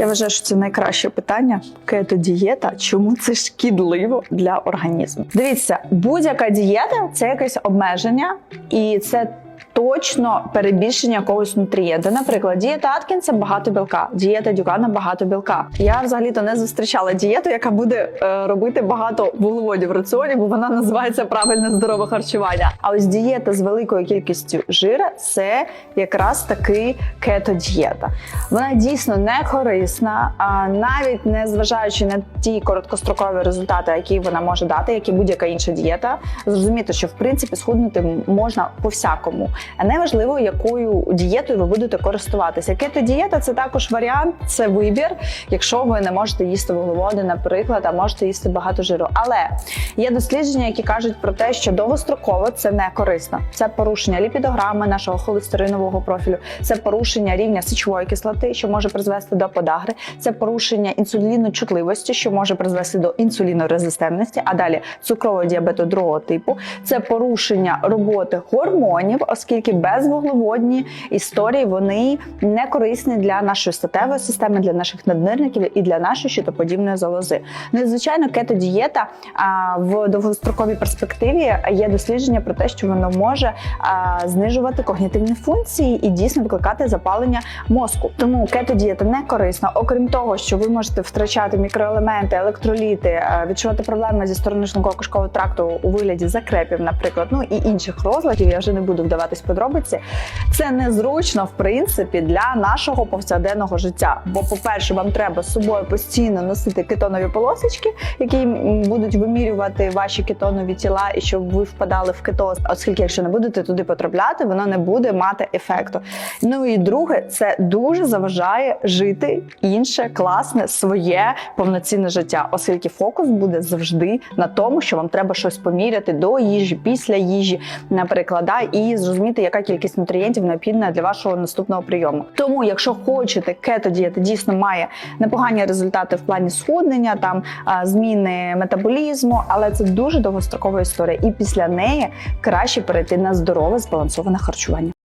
Я вважаю, що це найкраще питання. Кето-дієта. Чому це шкідливо для організму? Дивіться, будь-яка дієта це якесь обмеження, і це. Точно перебільшення якогось нутрієнта. Наприклад, дієта Аткінса багато білка, дієта Дюкана багато білка. Я взагалі-то не зустрічала дієту, яка буде е, робити багато вуглеводів в раціоні, бо вона називається правильне здорове харчування. А ось дієта з великою кількістю жира це якраз таки кето-дієта. Вона дійсно не корисна, а навіть не зважаючи на ті короткострокові результати, які вона може дати, як і будь-яка інша дієта. Зрозуміти, що в принципі схуднути можна по всякому. А не якою дієтою ви будете користуватися. Кето-дієта це також варіант, це вибір, якщо ви не можете їсти вуглеводи, наприклад, а можете їсти багато жиру. Але є дослідження, які кажуть про те, що довгостроково це не корисно. Це порушення ліпідограми нашого холестеринового профілю, це порушення рівня сечової кислоти, що може призвести до подагри, це порушення інсуліночутливості, що може призвести до інсулінорезистентності, а далі цукрового діабету другого типу, це порушення роботи гормонів, оскільки безвуглеводні історії вони не корисні для нашої статевої системи, для наших наднирників і для нашої щитоподібної залози. Ну і звичайно, кето-дієта в довгостроковій перспективі є дослідження про те, що воно може знижувати когнітивні функції і дійсно викликати запалення мозку. Тому кето-дієта не корисна. Окрім того, що ви можете втрачати мікроелементи, електроліти, відчувати проблеми зі сторони шлунково-кишкового тракту у вигляді закрепів, наприклад, ну і інших розладів. Я вже не буду вдаватись в подробиці. Це незручно, в принципі, для нашого повсякденного життя. Бо, по-перше, вам треба з собою постійно носити кетонові полосочки, які будуть вимірювати ваші кетонові тіла, і щоб ви впадали в кетоз. Оскільки, якщо не будете туди потрапляти, воно не буде мати ефекту. Ну і друге, це дуже заважає жити інше класне своє повноцінне життя, оскільки фокус буде завжди на тому, що вам треба щось поміряти до їжі, після їжі, наприклад, да, і зрозуміти, яка кількість нутрієнтів необхідна для вашого наступного прийому. Тому, якщо хочете, кето-дієта дійсно має непогані результати в плані схуднення, там зміни метаболізму, але це дуже довгострокова історія, і після неї краще перейти на здорове збалансоване харчування.